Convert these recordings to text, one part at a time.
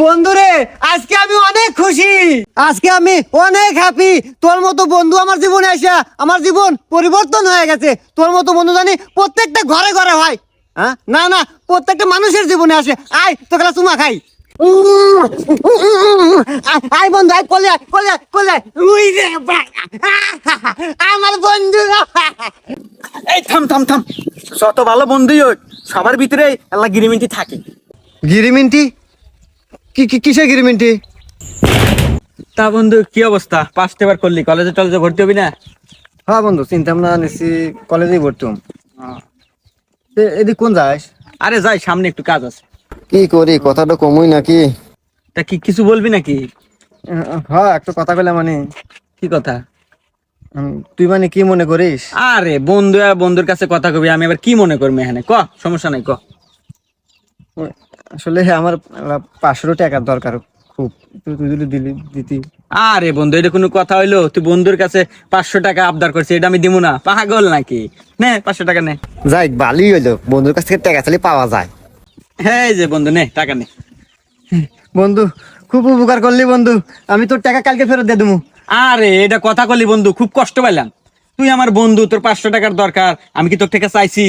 বন্ধুরে আজকে আমি অনেক খুশি। আজকে আমি অনেক হ্যাপি তোর মতো বন্ধু আমার জীবনে আসা আমার জীবন পরিবর্তন হয়ে গেছে। তোর মতো বন্ধু জানি প্রত্যেকটা ঘরে ঘরে হয়। হ্যাঁ না না প্রত্যেকটা মানুষের জীবনে আসে। আয় তো খেলা চুমা খাই। আয়, আয় বন্ধু আয় কলে কলে কলে। উই রে আমার বন্ধু। এই থাম থাম থাম। যত ভালো বন্ধুই হোক সবার ভিতরে আল্লাহ গিরিমিন্টি থাকে। গিরিমিনটি কি কি কিসের গিরিমিনটি? তা বন্ধু কি অবস্থা? পাঁচটা বার করলি কলেজে টলেজে ভর্তি হবি না? হ্যাঁ বন্ধু চিন্তা ভাবনা নিচ্ছি কলেজেই ভর্তি হম। এদিক কোন যাস? আরে যাই সামনে একটু কাজ আছে। কি করি কথাটা কমই নাকি? তা কি কিছু বলবি নাকি? হ্যাঁ একটা কথা বলে মানে। কি কথা? তুই মানে কি মনে করিস? আরে বন্ধু আর বন্ধুর কাছে কথা কবি আমি আবার কি মনে করবি এখানে? ক সমস্যা নাই ক। আসলে আমার পাঁচশো টাকার দরকার খুব। তুই তুই যদি দিলি দিতি। আরে বন্ধু এটা কোনো কথা হইল? তুই বন্ধুর কাছে পাঁচশো টাকা আবদার করছিস এটা আমি দিব না। পাগল নাকি? নে পাঁচশো টাকা নে। যাই ভালোই হইল। বন্ধুর কাছ থেকে টাকা চালি পাওয়া যায়। হ্যাঁ যে বন্ধু নে টাকা নে। বন্ধু খুব উপকার করলি বন্ধু। আমি তোর টাকা কালকে ফেরত দিয়ে দেবো আরে এটা কথা কলি বন্ধু খুব কষ্ট পাইলাম। তুই আমার বন্ধু তোর পাঁচশো টাকার দরকার আমি কি তোর থেকে চাইছি?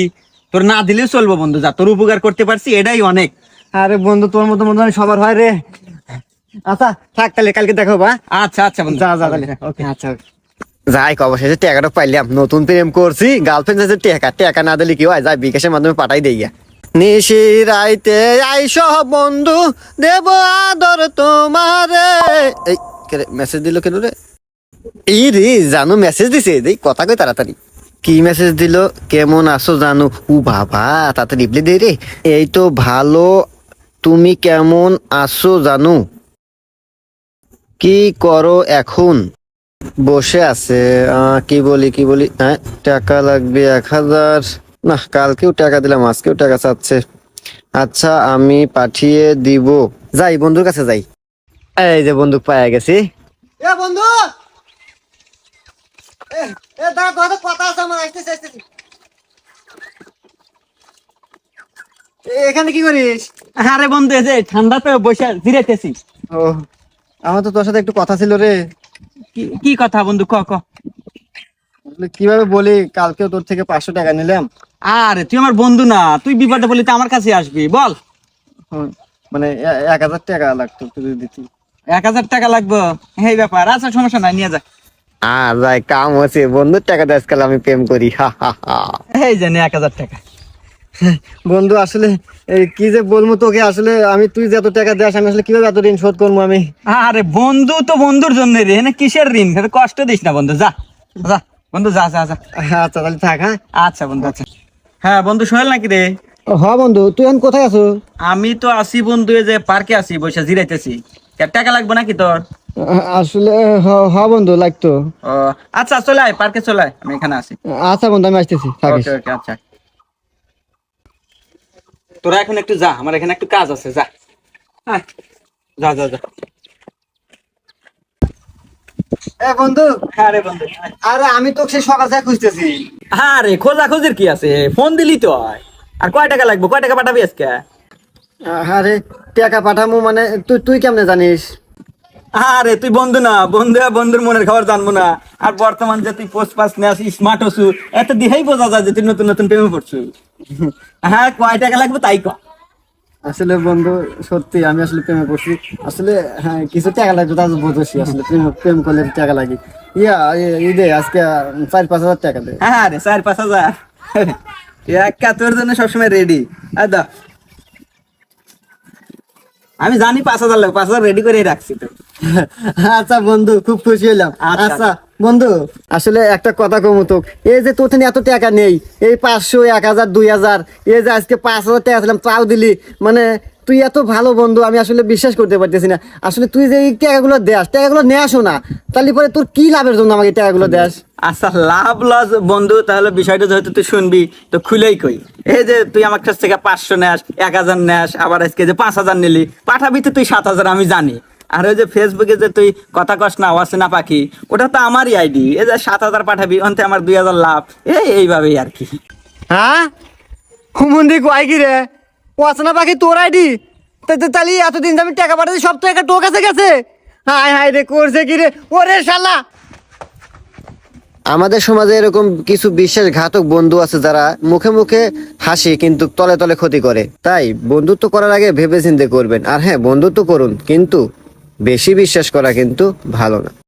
তোর না দিলেও চলবো বন্ধু যা তোর উপকার করতে পারছি এটাই অনেক। আরে বন্ধু তোর মতো মতো সবার হয় রে। আচ্ছা থাক তাহলে কালকে দেখো বা আচ্ছা আচ্ছা বন্ধু। যা যা তাহলে। ওকে। আচ্ছা যাই অবশেষে টাকাটা পাইলাম। নতুন প্রেম করছি গার্লফ্রেন্ড আছে টাকা। টাকা না দিলে কি হয়? যাই বিকাশের মাধ্যমে পাঠাই দেই গিয়া। নিশি রাইতে আইস বন্ধু দেব আদর তোমারে। এই মেসেজ দিল কেন রে? এই রে জানু মেসেজ দিছে দেই কথা কই তাড়াতাড়ি। কি মেসেজ দিল? কেমন আছো জানো? ও বাবা তাতে রিপ্লাই দে রে। এই তো ভালো তুমি কেমন আছো জানু? কি করো এখন? বসে আছে। কি বলি কি বলি? হ্যাঁ টাকা লাগবে এক হাজার। না, কালকেও টাকা দিলাম, আজকেও টাকা চাচ্ছে। আচ্ছা আমি পাঠিয়ে দিব। যাই, বন্ধুর কাছে যাই। এই যে বন্দুক পাওয়া গেছি। বন্ধু! এখানে কি করিস? আরে বন্ধু এই যে ঠান্ডাতে বসে জিরাইতেছি। ও আমার তো তোর সাথে একটু কথা ছিল রে। কি- কি কথা বন্ধু ক ক। আসলে কীভাবে বলি কালকেও তোর থেকে পাঁচশো টাকা নিলাম। আরে তুই আমার বন্ধু না তুই বিপদে বলি তো আমার কাছে আসবি বল। হুম, মানে এ- এক হাজার টাকা লাগতো তুই যদি দিতি। এক হাজার টাকা লাগবে? এই ব্যাপার আচ্ছা সমস্যা নাই নিয়ে যা। আর ভাই কাম হচ্ছে বন্ধুর টাকা দিয়ে আজকাল আমি প্রেম করি হা হা হা। এই জানি এক হাজার টাকা। বন্ধু আসলে কি যে বলব তোকে আসলে আমি তুই যে এত টাকা দেস আমি আসলে কীভাবে এত ঋণ শোধ করব আমি? আরে বন্ধু তো বন্ধুর জন্য রে না কিসের ঋণ? কষ্ট দিস না বন্ধু যা যা বন্ধু যা যা যা। আচ্ছা তাহলে থাক হ্যাঁ? আচ্ছা বন্ধু আচ্ছা। হ্যাঁ বন্ধু সোহেল নাকি রে? হ্যাঁ বন্ধু তুই এখন কোথায় আছো? আমি তো আসি বন্ধু এই যে পার্কে আসি বসে জিরাইতেছি। টাকা লাগবে নাকি তোর? আসলে হ্যাঁ বন্ধু লাগতো। আচ্ছা চলে আয় পার্কে চলে আয় আমি এখানে আসি আচ্ছা বন্ধু আমি আসতেছি ওকে ওকে আচ্ছা। তোরা এখন একটু যা আমার এখানে একটু কাজ আছে যা। যা যা যা। বন্ধু হ্যাঁ রে বন্ধু আরে আমি সেই সকাল থেকে খুঁজতেছি। আরে খোঁজা খোঁজের কি আছে? ফোন দিলি তো আর কয় টাকা লাগবে? কয় টাকা পাঠাবি আজকে? আরে টাকা পাঠামু মানে তুই তুই কেমনে জানিস? আরে তুই বন্ধু না। বন্ধু বন্ধুর মনের খবর জানব না। আর বর্তমান যে তুই পোস্ট পাস নিয়ে আসিস স্মার্ট হসু এত দিহেই বোঝা যায় যে তুই নতুন নতুন প্রেমে পড়ছু। হ্যাঁ কয় টাকা লাগবে তাই ক। আসলে বন্ধু সত্যি আমি আসলে প্রেমে পড়ছি। আসলে হ্যাঁ কিছু টাকা লাগবে তা বুঝেছি আসলে প্রেম প্রেম করলে টাকা লাগে। ইয়া এ- এই দে আজকে চার পাঁচ হাজার টাকা দে। হ্যাঁ রে চার পাঁচ হাজার। একা তোর জন্য সবসময় রেডি আর দা আমি জানি পাঁচ হাজার লাগবে পাঁচ হাজার রেডি করে রাখছি তো আচ্ছা বন্ধু খুব খুশি হলাম। আচ্ছা। আচ্ছা বন্ধু আসলে একটা কথা কমু তো এই যে তোর এত টাকা নেই এই পাঁচশো এক হাজার দুই হাজার এই যে আজকে পাঁচ হাজার টাকা ছিলাম তাও দিলি। মানে তুই এত ভালো বন্ধু আমি আসলে বিশ্বাস করতে পারতেছি না। আসলে তুই যে এই টাকাগুলো দেস টাকাগুলো নিয়ে আসো না তাহলে পরে তোর কি লাভের জন্য আমাকে টাকাগুলো দেস? আচ্ছা লাভ লস বন্ধু তাহলে বিষয়টা যেহেতু তুই শুনবি তো খুলেই কই। এই যে তুই আমার কাছ থেকে পাঁচশো নেস এক হাজার নেস আবার আজকে যে পাঁচ হাজার নিলি পাঠাবি তো তুই সাত হাজার আমি জানি। আর ওই যে ফেসবুকে যে তুই কথা কস না আওয়াজ না পাখি ওটা তো আমারই আইডি এই যে সাত হাজার পাঠাবি অন্তে আমার দুই হাজার লাভ এই এইভাবেই আর কি। হ্যাঁ? হুমন্দি কয় কি রে? ওয়াসনা পাখি তোর আইডি তাহলে এতদিন আমি টাকা পাঠাচ্ছি সব তো একটা তোর কাছে গেছে। হাই হাই রে করছে কি রে? ওরে শালা! আমাদের সমাজে এরকম কিছু বিশেষ বিশ্বাসঘাতক বন্ধু আছে যারা মুখে মুখে হাসি কিন্তু তলে তলে ক্ষতি করে। তাই বন্ধুত্ব করার আগে ভেবে চিন্তে করবেন। আর হ্যাঁ বন্ধুত্ব করুন কিন্তু বেশি বিশ্বাস করা কিন্তু ভালো না।